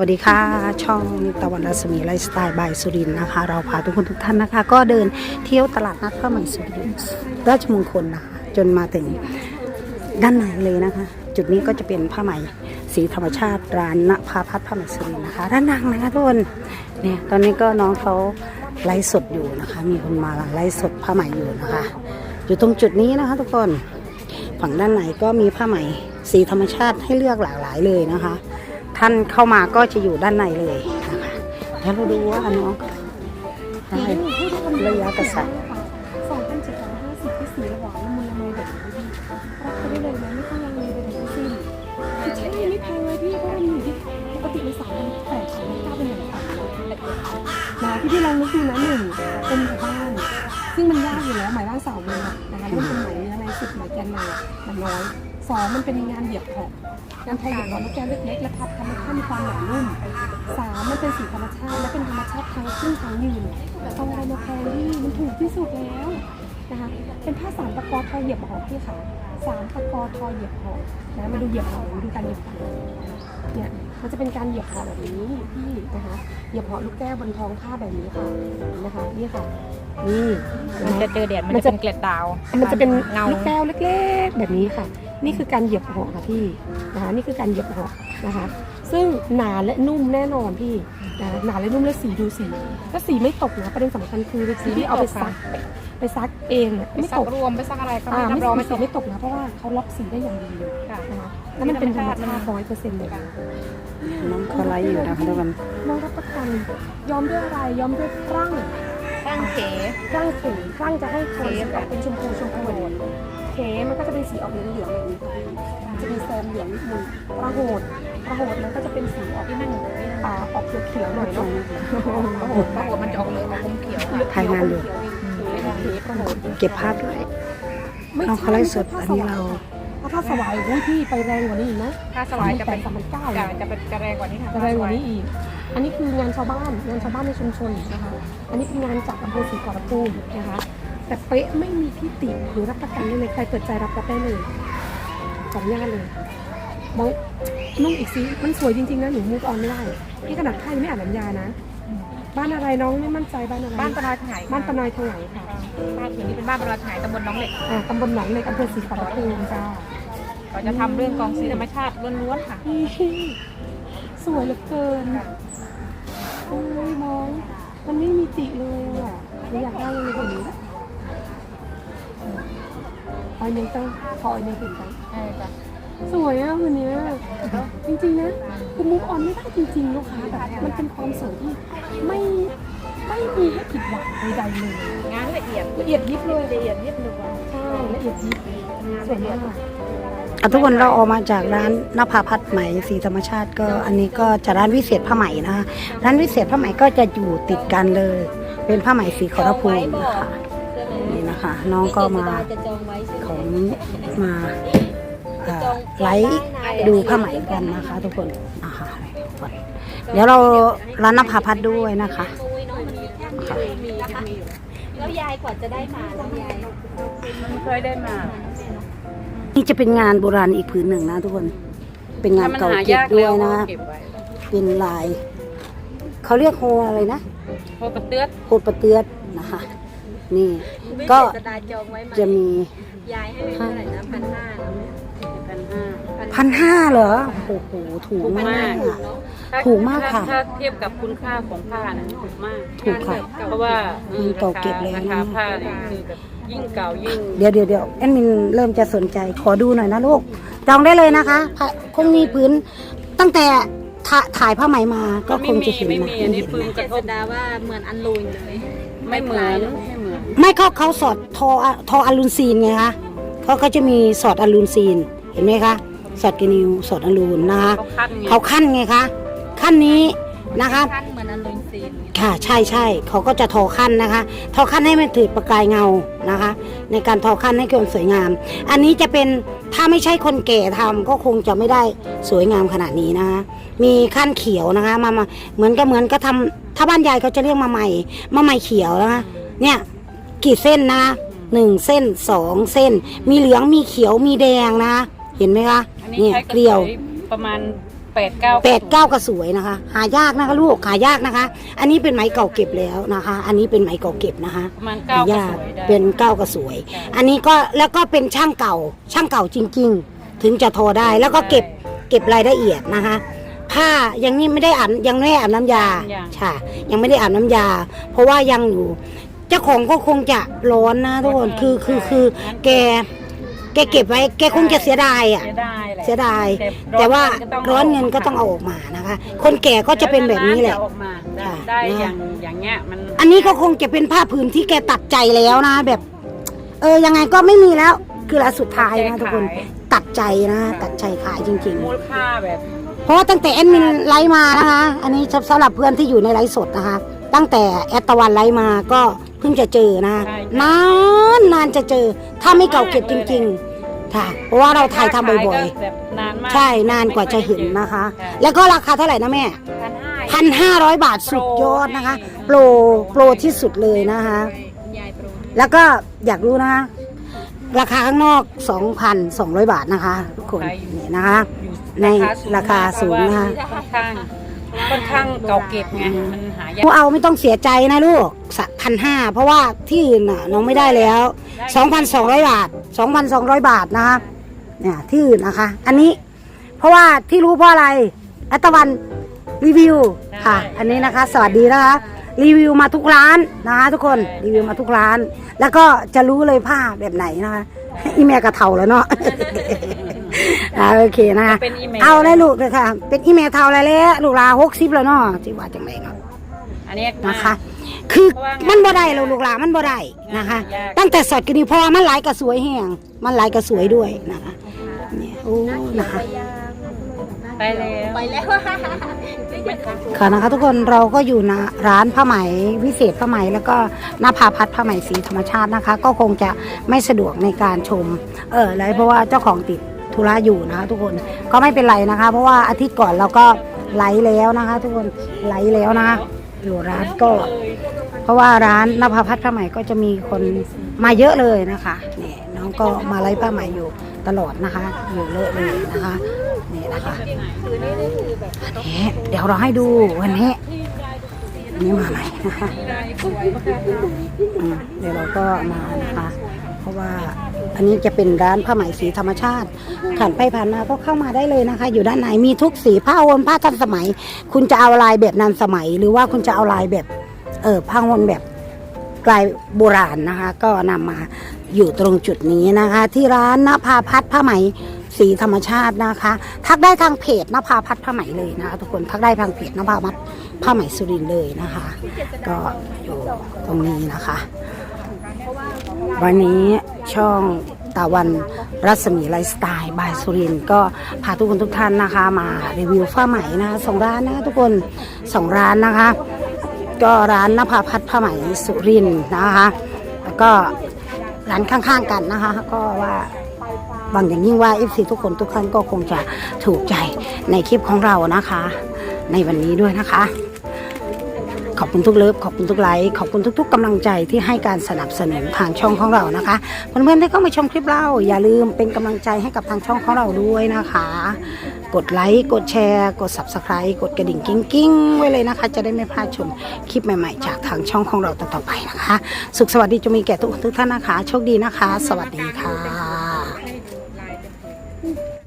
สวัสดีค่ะ ช่องตะวันรัศมีไลฟ์สไตล์บายสุรินนะคะ เราพาทุกคนทุกท่านนะคะ ก็เดินเที่ยวตลาดนัดพระใหม่สุรินราชมงคลนะคะจนมาถึงด้านในเลยนะคะ จุดนี้ก็จะเป็นผ้าไหมสีธรรมชาติร้านณภาพัฒน์ผ้าไหมสุรินนะคะด้านนังนะคะทุกคนเนี่ยตอนนี้ก็น้องเขาไลฟ์สดอยู่นะคะ มีคนมาไลฟ์สดผ้าไหมอยู่นะคะ อยู่ตรงจุดนี้นะคะ ทุกคนฝั่งด้านในก็มีผ้าไหมสีธรรมชาติให้เลือกหลากหลายเลยนะคะ ท่านเข้ามาก็จะอยู่ด้านในเลยนะคะแล้วเราดูว่าน้องได้ระยะกระสับสองพันเจ็ดร้อยห้าสิบที่สีหวานละมุนละไมแบบนี้พี่รับเขาได้เลยนะไม่ต้องลังเลไปไหนทั้งสิ้นใช่ไม่แพงเลยพี่เพราะมันอยู่ที่ปกติมันสามพันแปดสามพันเก้าเป็นอย่างต่ำนะพี่พี่ลองนึกดูนะหนึ่งเป็นหมู่บ้าน ซึ่งมันยากอยู่แล้วหมายว่าเสาเมืองอนะคะเรื่องเป็นไหมเนื้อในสุดไหมแกนในมันน้อยสองมันเป็นงานเหยียบของงานไทยเหยียบของลูกแก้วเล็กๆและพับทำให้ข้ามีความหนานุ่มสามมันเป็นสีธรรมชาติและเป็นธรรมชาติทั้งขึ้นทั้งยืนต้องอะไรมาแพงพี่มันถูกที่สุดแล้วนะคะเป็นผ้าสามตะกอทอเหยียบหอมพี่ค่ะสามตะกอทอเหยียบหอมนะมาดูเหยียบหอมดูการเหยียบหอม เนี่ยมันจะเป็นการเหยียบหอมแบบนี้พี่นะคะเหยียบหอมลูกแก้วบนท้องผ้าแบบนี้ค่ะนะคะนี่ค่ะนี่มันนะจะเจอแดดมันมันจะจะเป็นเกล็ดดาว มันจะเป็นเงาลูกแก้วเล็ก ๆ แบบนี้ค่ะ นี่คือการเหยียบหอมค่ะพี่นะคะ นี่คือการเหยียบหอมนะคะ ซึ่งหนาและนุ่มแน่นอนพี่นะหนาและนุ่มและสีดูสีแล้วสีไม่ตกนะประเด็นสำคัญคือเป็นสีที่เอาไปซักไปซักเองเนี่ยไปไม่ซัตกกรวมไปซักอะไรก็อ่าไม่ไม่รับรรอองงไม่ไม่ตสีกไม่ตกนะเพราะว่าเขาล็อกสีได้อย่างดีเลยค่ะนะคะแล้วมันเป็นธรรมชาติร้อยเปอร์เซ็นต์เลยน้องเขาไลฟ์อยู่นะคะทุกคนน้องรับประกันย้อมด้วยอะไรย้อมด้วยครั่งตั้งเก๋ครั่งเข็มครั่งจะให้โทนสีออกเป็นชมพูชมพูเขมันก็จะเป็นสีออกเหลืองเหลืองแบบนี้ จะมีแซมเหลืองนิดนึงประโหดประโหดมันก็จะเป็นสีออกที่มันอ่าออกเขียวเขียวๆหน่อยเนาะโอ้โหปรากฏมันจะออกเลยออกอมเขียวถ่ายงานอยู่ประโหดเก็บภาพด้วยน้องเขาไลฟ์สดอันนี้เราถ้าผ้าสวายอุ้ยพี่ไปแรงกว่านี้อีกนะถ้าสวายจะเป็นสามพันเก้าจะจะเป็นจะแรงกว่านี้ค่ะจะแรงกว่านี้อีก อันนี้คืองานชาวบ้านงานชาวบ้านในชุมชนนะคะ อันนี้เป็นงานจากอำเภอศรีขอรภูมินะคะ แต่เป๊ะไม่มีที่ติหรือรับประกันได้เลยใครเปิดใจรับรับได้เลย ขออนุญาตเลยมองนุ่งอีกซิมันสวยจริงๆนะหนูมูฟออนไม่ได้พี่ขนาดค่ายงไม่อ่านสัญญานะ บ้านอะไรน้องไม่มั่นใจบ้านอะไรบ้านตะนอยถ่ายบ้านตะนอยทางไหนค่ะบ้านนี้เป็นบ้านตะนอยถ่ายตำบลน้องเหล็กอ่าตำบลหนองเหล็กอำเภอศรีขอรภูมิจ้าเขาจะทำเรื่องกองสีธรรมชาติล้วนๆค่ะ สวยเหลือเกินโอ้ยน้อง มันไม่มีติเลยอะหนูอยากได้เลยแบบนี้ออยเมนเตอร์พอออยเมนเตอร์ ใช่จ้ะสวยอะวันเนี้ยจริงๆนะคือมุกออนไม่ได้จริงๆลูกค้าแบบมันเป็นความสวยที่ไม่ไม่มีให้ผิดหวังใดๆเลยงานละเอียดละเอียดยิบเลยละเอียดยิบเลยว่ะใช่ละเอียดยิบสวยมากอะทุกคนเราออกมาจากร้านนภาพัฒน์ไหมสีธรรมชาติก็อันนี้ก็จะร้านวิเศษผ้าไหมนะคะร้านวิเศษผ้าไหมก็จะอยู่ติดกันเลย เป็นผ้าไหมสีขอรภูมินะคะนี่นะคะ น้องก็มาจะจองไว้ใช่ไหมของมาเอ่อ ไลฟ์ดูผ้าไหมกันนะคะ ทุกคนนะคะเดี๋ยวเราร้านนภาพัฒน์ด้วยนะคะโอ้ยน้องมันมีแค่มีมีนะคะ แล้วยายกว่าจะได้มาแล้วยายมันเคยได้มา นี่จะเป็นงานโบราณอีกผืนหนึ่งนะทุกคน เป็นงานเก่าเก็บด้วยนะเก็บไว้เป็นลาย เขาเรียกโฮอะไรนะพอปะเตื้อดโฮปะเตือดนะคะ นี่ไม่ก็เจตนาจองไว้ไหมจะมียายให้ไปเท่าไหร่นะพันห้าพันห้า พันห้าเหรอ โอ้โห ถูกมากอะถูกมากค่ะ ถ้าเทียบกับคุณค่าของผ้านะถูกมาก ถูกค่ะ เพราะว่าอืมเก่าเก็บเลยนะราคาผ้าเนี่ยคือแบบยิ่งเก่ายิ่ง เดี๋ยวเดี๋ยวเดี๋ยวแอดมินเริ่มจะสนใจ ขอดูหน่อยนะลูก จองได้เลยนะคะผ้าคงมีพื้นตั้งแต่ถ่าถ่ายผ้าไหมมา ก็คงจะเห็นไม่นะมีอันนี้เห็นปืนนะกระทเจบตนาว่าเหมือนอันลูนเลย ไม่เหมือน ไม่เหมือน ไม่เขาเขาสอดทอทออะลูนซีนไงคะเขาเขาจะมีสอดอะลูนซีน เห็นไหมคะ สอดกระนิวสอดอะลูนนะคะเขาคั้นไงเขาขั้นไงคะขั้นนี้นะคะขั้นเหมือนอันลูนซีนค่ะใช่ใช่เขาก็จะทอขั้นนะคะ ทอขั้นให้มันถือประกายเงานะคะ ในการทอขั้นให้เกิดสวยงาม อันนี้จะเป็นถ้าไม่ใช่คนแก่ทำก็คงจะไม่ได้สวยงามขนาดนี้นะคะ มีขั้นเขียวนะคะมามาเหมือนกับเหมือนก็ทำถ้าบ้านยายก็จะเรียกมาใหม่มาใหม่เขียวนะคะเนี่ยกี่เส้นนะคะหนึ่งเส้นสองเส้น มีเหลืองมีเขียวมีแดงนะคะเห็นไหมคะ อันนี้เนี่ยใช้เกลียวประมาณแปดเก้าแปดเก้าก็สวยนะคะ หายากนะคะลูกหายากนะคะ อันนี้เป็นไหมเก่าเก็บแล้วนะคะ อันนี้เป็นไหมเก่าเก็บนะคะ ประมาณเก้าก็ยาสกวยได้ เป็นเก้าก็สวยอันนี้ก็แล้วก็เป็นช่างเก่า ช่างเก่าจริง ๆ ถึงจะโทรได้แล้วก็เก็บเก็บรายละเอียดนะคะ ผ้ายังนี่ไม่ได้อาบยังไม่ได้อาบน้ำยาค่ะ ยังไม่ได้อาบน้ำยา เพราะว่ายังอยู่ เจ้าของก็คงจะร้อนนะทุกคนคือคือคือแก แกเก็บไว้แกคงจะเสียดายอะ เสียดายแหละเสียดาย แต่แต่ว่าร้ร้ออนนเงิเงินนก็ก็ต้ต้ององเอาออกมานะคะ คนแก่ก็จะเป็นแบบนี้แหละ ออกมาได้ค่ะได้นะอย่างอย่างเงี้ยมันอันนี้ก็คงจะเป็นผ้าผืนที่แกตัดใจแล้วนะ แบบ เออยังไงก็ไม่มีแล้ว คือละสุดท้ายนะทุกคนตัดใจนะตัดใจขายจริง มูลค่าแบบๆ เพราะว่าตั้งแต่แอดมินไลฟ์มานะคะ อันนี้สำหรับเพื่อนที่อยู่ในไลฟ์สดนะคะ ตั้งแต่แอดตะวันไลฟ์มาก็ เพิ่งจะเจอนะนานนานจะเจอ ถ้าไม่เก่าเก็บจริง ๆ ค่ะ เพราะว่าเราถ่ายทำบ่อยก็แบบนานมากๆ ใช่นานกว่าจะเห็นนะคะแล้วก็ราคาเท่าไหร่นะแม่ พันห้าพันห้าร้อยบาทสุดยอดนะคะ โปรโปรที่สุดเลยนะคะ ยายโปรแล้วก็อยากรู้นะคะ ราคาข้างนอก 2,200 บาทนะคะ ทุกคนนี่นะคะ อยู่ในราคาสูงนะคะค่อนข้าง ค่อนข้างเก่าเก็บไงมันหายากผู้เอาไม่ต้องเสียใจนะลูกพันห้าเพราะว่าที่อื่นน่ะน้องไม่ได้แล้ว 2,200 บาท 2,200 บาทนะคะเนี่ยที่อื่นนะคะ อันนี้เพราะว่าที่รู้เพราะอะไรอัตวันรีวิวค่ะ อันนี้นะคะ สวัสดีนะคะรีวิวมาทุกร้านนะคะทุกคนรีวิวมาทุกร้าน แล้วก็จะรู้เลยผ้าแบบไหนนะคะ อีเมลกระเทาแล้วเนาะอ่าโอเคนะคะเป็นอีเมลเอาเลยลูกเลยค่ะ เป็นอีเมลเทาอะไรแล้วลูกลาหกสิบแล้วเนาะที่ว่าจังไรเนาะอันนี้นะคะ คือเพราะว่าไงมันบ่ได้เราลูกหลานมันบ่ได้นะคะยากตั้งแต่สดกันดีเพอมันหลายกระสวยแห้งมันหลายกระสวยด้วยนะคะเนี่ยโอ้นะคะ ไปแล้วไปแล้วค่ะนะคะทุกคนเราก็อยู่นะร้านผ้าไหมวิเศษผ้าไหมแล้วก็นภาพัฒน์ผ้าไหมสีธรรมชาตินะคะ ก็คงจะไม่สะดวกในการชม เออเลยเพราะว่าเจ้าของติดธุระอยู่นะคะ ทุกคนก็ไม่เป็นไรนะคะ เพราะว่าอาทิตย์ก่อนเราก็ไลฟ์แล้วนะคะ ทุกคนไลฟ์แล้วนะคะอยู่ร้านก็ เพราะว่าร้านนภาพัฒน์ผ้าไหมก็จะมีคนมาเยอะเลยนะคะนี่น้องก็มาไลฟ์ผ้าไหมอยู่ตลอดนะคะ อยู่เลอะเลยนะคะ นี่นะคะนี่เดี๋ยวเราให้ดูวันนี้นนี้มาใหม่นะคะเดี๋ยวเราก็มานะคะ เพราะว่าอันนี้จะเป็นร้านผ้าไหมสีธรรมชาติผ่านไปผ่านมาก็เข้ามาได้เลยนะคะ อยู่ด้านในมีทุกสีผ้าวนผ้าทันสมัย คุณจะเอาลายแบบนานสมัย หรือว่าคุณจะเอาลายแบบเออผ้าวนแบบลายโบราณนะคะ ก็นำมาอยู่ตรงจุดนี้นะคะ ที่ร้านนภาพัฒน์ผ้าไหม สีธรรมชาตินะคะ ทักได้ทางเพจนภาพัฒน์ผ้าไหมเลยนะคะทุกคนทักได้ทางเพจนภาพัฒน์ผ้าไหมสุรินเลยนะคะ ก็อยู่ตรงนี้นะคะ วันนี้ช่องตะวันรัศมีไลฟ์สไตล์บายสุรินก็พาทุกคนทุกท่านนะคะ มารีวิวผ้าไหมนะคะสองร้านนะคะทุกคนสองร้านนะคะ ก็ร้านนภาพัฒน์ผ้าไหมสุรินนะคะแล้วก็ ร้านข้างๆกันนะคะ ก็ว่าบางอย่างยิ่งว่า FC ทุกคนทุกท่านก็คงจะถูกใจในคลิปของเรานะคะ ในวันนี้ด้วยนะคะ ขอบคุณทุกเลิฟขอบคุณทุกไลค์ขอบคุณทุก ๆกำลังใจที่ให้การสนับสนุนทางช่องของเรานะคะเพื่อนๆที่เข้ามาชมคลิปเราอย่าลืมเป็นกำลังใจให้กับทางช่องของเราด้วยนะคะ กดไลค์กดแชร์ กด subscribe กดกระดิ่งกิ้งกิ้งไว้เลยนะคะ จะได้ไม่พลาดชมคลิปใหม่ๆ จากทางช่องของเราต่อๆไปนะคะ สุขสวัสดีจะมีแก่ทุกทุกท่านนะคะ โชคดีนะคะ สวัสดีค่ะ